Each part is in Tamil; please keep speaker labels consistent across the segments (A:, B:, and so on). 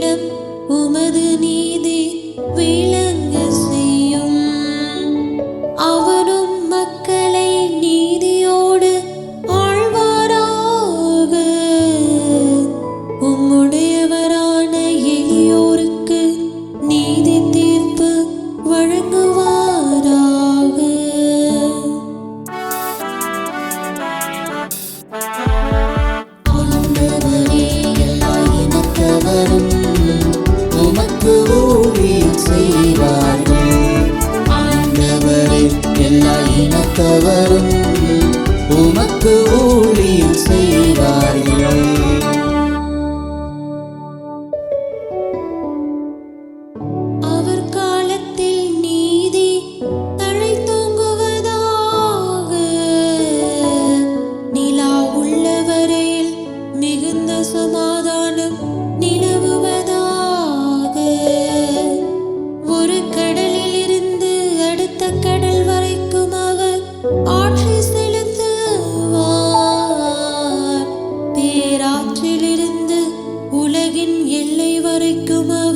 A: என்னிடம் உமது நீதி வே சமாதானம் நிலவுவதாக. ஒரு கடலில் இருந்து அடுத்த கடல் வரைக்கும் அவர் ஆற்றி செலுத்துவார். பேராற்றிலிருந்து உலகின் எல்லை வரைக்கும் அவர்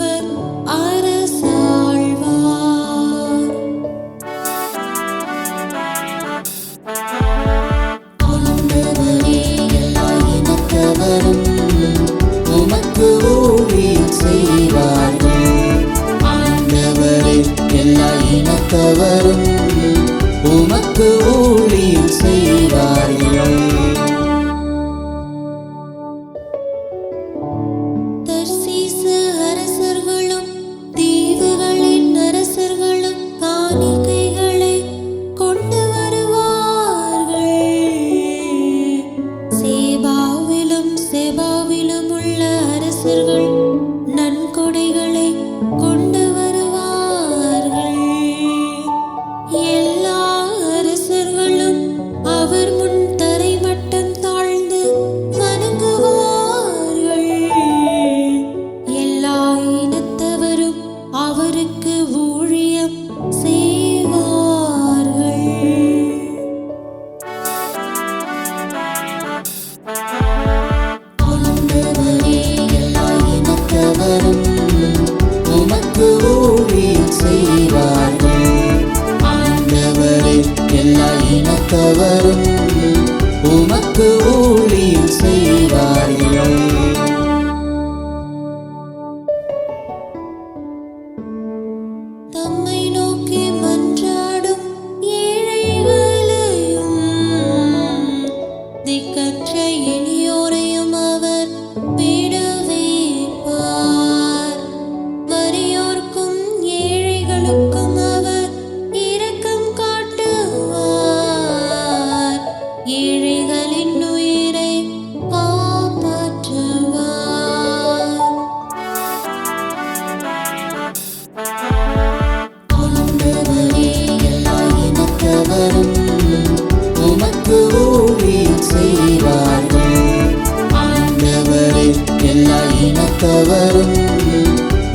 B: காத்தவரும் உமக்கு ஊழியம் செய்வார்கள்.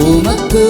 B: உமக்கு